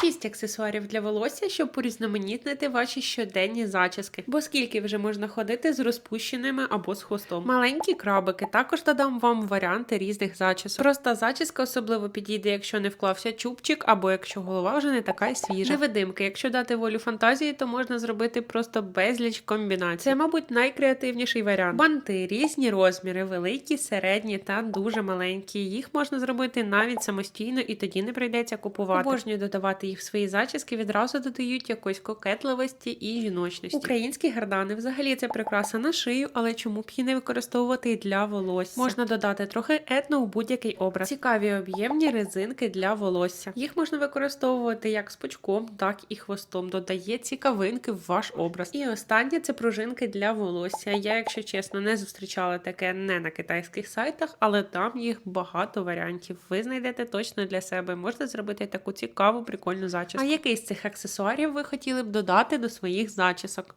Шість аксесуарів для волосся, щоб порізноманітнити ваші щоденні зачіски. Бо скільки вже можна ходити з розпущеними або з хвостом. Маленькі крабики. Також додам вам варіанти різних зачісок. Проста зачіска особливо підійде, якщо не вклався чубчик, або якщо голова вже не така свіжа. Невидимки. Якщо дати волю фантазії, то можна зробити просто безліч комбінацій. Це, мабуть, найкреативніший варіант. Банти різні розміри, великі, середні та дуже маленькі. Їх можна зробити навіть самостійно, і тоді не прийдеться купувати. Обожнюю додавати в свої зачіски, відразу додають якоїсь кокетливості і жіночності. Українські гардани взагалі це прикраса на шию, але чому б її не використовувати для волосся? Можна додати трохи етно у будь-який образ. Цікаві об'ємні резинки для волосся. Їх можна використовувати як з пучком, так і хвостом. Додає цікавинки в ваш образ. І останнє це пружинки для волосся. Я, якщо чесно, не зустрічала таке не на китайських сайтах, але там їх багато варіантів. Ви знайдете точно для себе. Можете зробити таку цікаву, прикольну зачіску. А який з цих аксесуарів ви хотіли б додати до своїх зачісок?